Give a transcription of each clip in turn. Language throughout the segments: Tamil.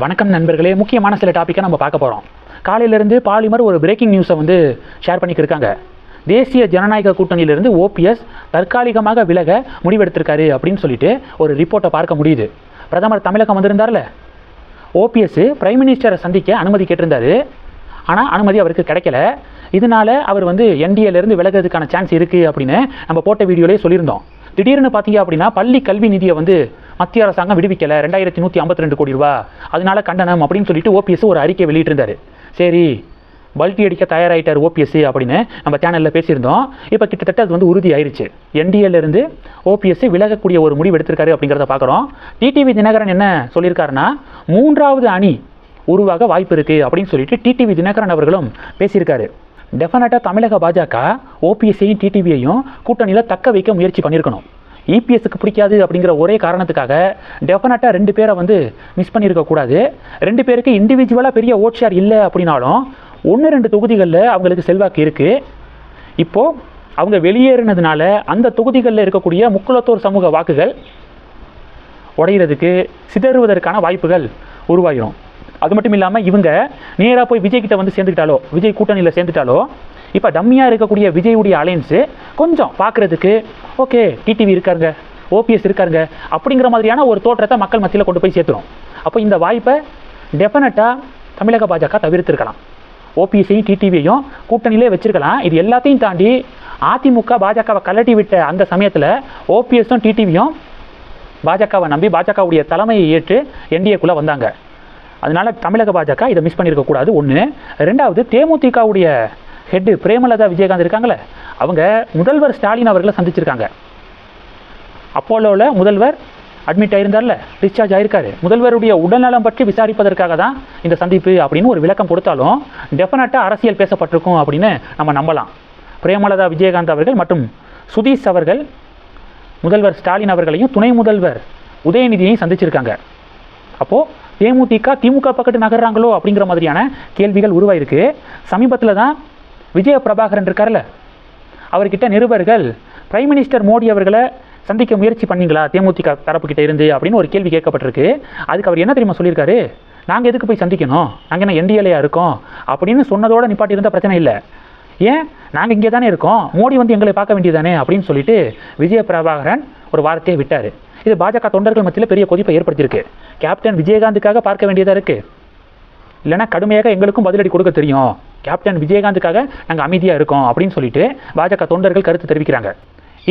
வணக்கம் நண்பர்களே. முக்கியமான சில டாப்பிக்கை நம்ம பார்க்க போகிறோம் காலையிலேருந்து பாலிமர் ஒரு பிரேக்கிங் நியூஸை வந்து ஷேர் பண்ணிக்கிருக்காங்க. தேசிய ஜனநாயக கூட்டணியிலிருந்து ஓபிஎஸ் தற்காலிகமாக விலக முடிவெடுத்திருக்காரு அப்படின்னு சொல்லிட்டு ஒரு ரிப்போர்ட்டை பார்க்க முடியுது. பிரதமர் தமிழகம் வந்திருந்தார்ல? ஓபிஎஸ் பிரைம் மினிஸ்டரை சந்திக்க அனுமதி கேட்டிருந்தாரு. ஆனால் அனுமதி அவருக்கு கிடைக்கல. இதனால அவர் வந்து என்டிஏலேருந்து விலகிறதுக்கான சான்ஸ் இருக்குது அப்படின்னு நம்ம போட்ட வீடியோலேயே சொல்லியிருந்தோம். திடீர்னு பார்த்தீங்க அப்படின்னா பள்ளி கல்வி நிதியை வந்து மத்திய அரசாங்கம் விடுவிக்கல. ரெண்டாயிரத்தி நூற்றி ஐம்பத்தி ரெண்டு கோடி ரூபா. அதனால கண்டனம் அப்படின்னு சொல்லிட்டு ஓபிஎஸ் ஒரு அறிக்கை வெளியிட்டிருந்தாரு. சரி பல்டி அடிக்க தயாராகிட்டார் ஓபிஎஸ் அப்படின்னு நம்ம சேனலில் பேசியிருந்தோம். இப்போ கிட்டத்தட்ட அது வந்து உறுதி ஆயிடுச்சு என்டிஏலேருந்து ஓபிஎஸ் விலகக்கூடிய ஒரு முடிவு எடுத்திருக்காரு அப்படிங்கிறத பார்க்குறோம் டிடிவி தினகரன் என்ன சொல்லியிருக்காருன்னா மூன்றாவது அணி உருவாக வாய்ப்பு இருக்குது அப்படின்னு சொல்லிட்டு டிடிவி தினகரன் அவர்களும் பேசியிருக்காரு. டெஃபினட்டாக தமிழக பாஜக ஓபிஎஸ்சியும் டிடிவியையும் கூட்டணியில் தக்க வைக்க முயற்சி பண்ணியிருக்கணும். இபிஎஸ்க்கு பிடிக்காது அப்படிங்கிற ஒரே காரணத்துக்காக டெஃபினட்டாக ரெண்டு பேரை வந்து மிஸ் பண்ணியிருக்கக்கூடாது ரெண்டு பேருக்கு இண்டிவிஜுவலாக பெரிய ஓட் ஷேர் இல்லை அப்படின்னாலும் ஒன்று ரெண்டு தொகுதிகளில் அவங்களுக்கு செல்வாக்கு இருக்குது இப்போது அவங்க வெளியேறினதுனால அந்த தொகுதிகளில் இருக்கக்கூடிய முக்குளத்தோர் சமூக வாக்குகள் உடையிறதுக்கு சிதறுவதற்கான வாய்ப்புகள் உருவாகிடும் அது மட்டும் இல்லாமல் இவங்க நேராக போய் விஜய் கிட்ட வந்து சேர்ந்துக்கிட்டாலோ விஜய் கூட்டணியில் சேர்ந்துட்டாலோ இப்போ டம்மியாக இருக்கக்கூடிய விஜயுடைய அலையன்ஸு கொஞ்சம் பார்க்குறதுக்கு ஓகே டிடிவி இருக்காருங்க ஓபிஎஸ் இருக்காருங்க அப்படிங்கிற மாதிரியான ஒரு தோற்றத்தை மக்கள் மத்தியில் கொண்டு போய் சேர்த்துரும். அப்போ இந்த வாய்ப்பை டெஃபினட்டாக தமிழக பாஜக தவிர்த்திருக்கலாம். ஓபிஎஸ்ஸையும் டிடிவியையும் கூட்டணியிலே வச்சிருக்கலாம். இது எல்லாத்தையும் தாண்டி அதிமுக பாஜகவை கலட்டி விட்ட அந்த சமயத்தில் ஓபிஎஸும் டிடிவியும் பாஜகவை நம்பி பாஜகவுடைய தலைமையை ஏற்று என்டிஏக்குள்ளே வந்தாங்க. அதனால் தமிழக பாஜக இதை மிஸ் பண்ணியிருக்கக்கூடாது ஒன்று ரெண்டாவது தேமுதிகவுடைய ஹெட்டு பிரேமலதா விஜயகாந்த் இருக்காங்களே அவங்க முதல்வர் ஸ்டாலின் அவர்களை சந்திச்சிருக்காங்க. அப்போலோவில் முதல்வர் அட்மிட் ஆயிருந்தார்ல டிஸ்சார்ஜ் ஆயிருக்காரு. முதல்வருடைய உடல்நலம் பற்றி விசாரிப்பதற்காக தான் இந்த சந்திப்பு அப்படின்னு ஒரு விளக்கம் கொடுத்தாலும் டெஃபினட்டாக அரசியல் பேசப்பட்டிருக்கும் அப்படின்னு நம்ம நம்பலாம். பிரேமலதா விஜயகாந்த் அவர்கள் மற்றும் சுதீஷ் அவர்கள் முதல்வர் ஸ்டாலின் அவர்களையும் துணை முதல்வர் உதயநிதியையும் சந்திச்சிருக்காங்க. அப்போது தேமுதிக திமுக பக்கத்து நகர்றாங்களோ அப்படிங்கிற மாதிரியான கேள்விகள் உருவாயிருக்கு. சமீபத்தில் தான் விஜய பிரபாகரன் இருக்கார்ல அவர்கிட்ட நிருபர்கள் பிரைம் மினிஸ்டர் மோடி அவர்களை சந்திக்க முயற்சி பண்ணீங்களா? தேமுதிக தரப்புக்கிட்ட இருந்து அப்படின்னு ஒரு கேள்வி கேட்கப்பட்டிருக்கு. அதுக்கு அவர் என்ன தெரியுமா சொல்லியிருக்காரு? நாங்கள் எதுக்கு போய் சந்திக்கணும்? நாங்கள் என்ன என்டிஎலையாக இருக்கோம்? அப்படின்னு சொன்னதோட நிப்பாட்டி இருந்தால் பிரச்சனை இல்லை. ஏன்? நாங்கள் இங்கே தானே இருக்கோம். மோடி வந்து எங்களை பார்க்க வேண்டியதானே அப்படின்னு சொல்லிட்டு விஜய பிரபாகரன் ஒரு வார்த்தையை விட்டார். இது பாஜக தொண்டர்கள் மத்தியில் பெரிய கொதிப்பை ஏற்படுத்தியிருக்கு. கேப்டன் விஜயகாந்துக்காக பார்க்க வேண்டியதாக இருக்குது இல்லைன்னா கடுமையாக எங்களுக்கும் பதிலடி கொடுக்க தெரியும். கேப்டன் விஜயகாந்துக்காக நாங்கள் அமைதியாக இருக்கோம் அப்படின்னு சொல்லிட்டு பாஜக தொண்டர்கள் கருத்து தெரிவிக்கிறாங்க.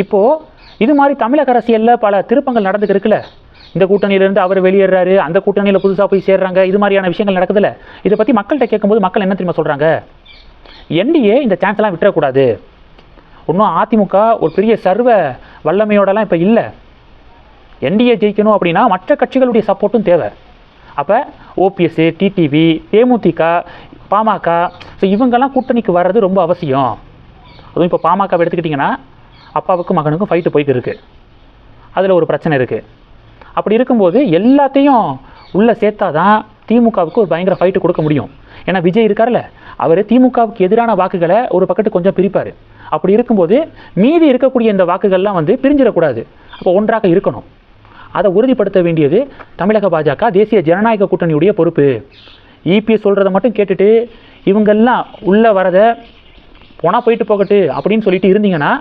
இப்போது இது மாதிரி தமிழக அரசியலில் பல திருப்பங்கள் நடந்துக்கு இருக்குல்ல. இந்த கூட்டணியிலேருந்து அவர் வெளியேறாரு அந்த கூட்டணியில் புதுசாக போய் சேர்றாங்க இது மாதிரியான விஷயங்கள் நடக்குதுல்ல. இதை பற்றி மக்கள்கிட்ட கேட்கும்போது மக்கள் என்ன தெரியுமா சொல்கிறாங்க என்டிஏ இந்த சான்ஸ்லாம் விட்டுறக்கூடாது. இன்னும் அதிமுக ஒரு பெரிய சர்வ வல்லமையோடலாம் இப்போ இல்லை. என்டிஏ ஜெயிக்கணும் அப்படின்னா மற்ற கட்சிகளுடைய சப்போர்ட்டும் தேவை. அப்போ OPS TTV DMDK PMK so இவங்கெல்லாம் கூட்டணிக்கு வர்றது ரொம்ப அவசியம். அதுவும் இப்போ பாமக எடுத்துக்கிட்டிங்கன்னா அப்பாவுக்கும் மகனுக்கும் ஃபைட்டு போய்க்கு இருக்குது அதில் ஒரு பிரச்சனை இருக்குது அப்படி இருக்கும்போது எல்லாத்தையும் உள்ளே சேர்த்தா தான் திமுகவுக்கு ஒரு பயங்கர ஃபைட்டு கொடுக்க முடியும். ஏன்னா விஜய் இருக்கார்ல அவர் திமுகவுக்கு எதிரான வாக்குகளை ஒரு பக்கத்து கொஞ்சம் பிரிப்பார். அப்படி இருக்கும்போது மீதி இருக்கக்கூடிய இந்த வாக்குகள்லாம் வந்து பிரிஞ்சிடக்கூடாது. அப்போ ஒன்றாக இருக்கணும். அதை உறுதிப்படுத்த வேண்டியது தமிழக பாஜக தேசிய ஜனநாயக கூட்டணியுடைய பொறுப்பு. இபிஎஸ் சொல்கிறத மட்டும் கேட்டுட்டு இவங்கெல்லாம் உள்ளே வரதை போனால் போயிட்டு போகட்டு அப்படின்னு சொல்லிட்டு இருந்தீங்கன்னா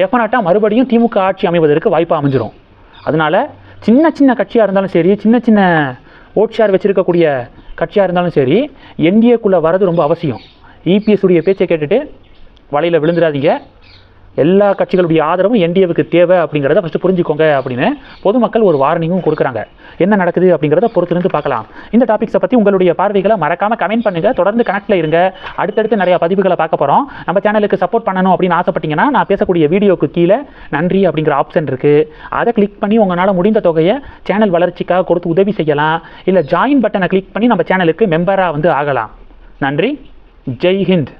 டெஃபினட்டாக மறுபடியும் திமுக ஆட்சி அமைவதற்கு வாய்ப்பாக அமைஞ்சிரும். அதனால சின்ன சின்ன கட்சியாக இருந்தாலும் சரி சின்ன சின்ன ஓட்ஷார் வச்சுருக்கக்கூடிய கட்சியாக இருந்தாலும் சரி என்டிஏக்குள்ளே வரது ரொம்ப அவசியம். இபிஎஸ் உடைய பேச்சை கேட்டுட்டு வலையில் விழுந்துடாதீங்க. எல்லா கட்சிகளுடைய ஆதரவும் என்டிஏவுக்கு தேவை அப்படிங்கிறத ஃபஸ்ட்டு புரிஞ்சுக்கோங்க அப்படின்னு பொதுமக்கள் ஒரு வார்னிங்கும் கொடுக்குறாங்க. என்ன நடக்குது அப்படிங்கிறத பொறுத்திருந்து பார்க்கலாம். இந்த டாபிக்ஸை பற்றி உங்களுடைய பார்வைகளை மறக்காமல் கமெண்ட் பண்ணுங்கள் தொடர்ந்து கனெக்டில் இருங்க. அடுத்தடுத்து நிறைய பதிவுகளை பார்க்க போகிறோம் நம்ம சேனலுக்கு சப்போர்ட் பண்ணணும் அப்படின்னு ஆசைப்பட்டீங்கன்னா நான் பேசக்கூடிய வீடியோக்கு கீழே நன்றி அப்படிங்கிற ஆப்ஷன் இருக்குது அதை கிளிக் பண்ணி உங்களால் முடிந்த தொகையை சேனல் வளர்ச்சிக்காக கொடுத்து உதவி செய்யலாம். இல்லை ஜாயின் பட்டனை கிளிக் பண்ணி நம்ம சேனலுக்கு மெம்பராக வந்து ஆகலாம். நன்றி. ஜெய் ஹிந்த்.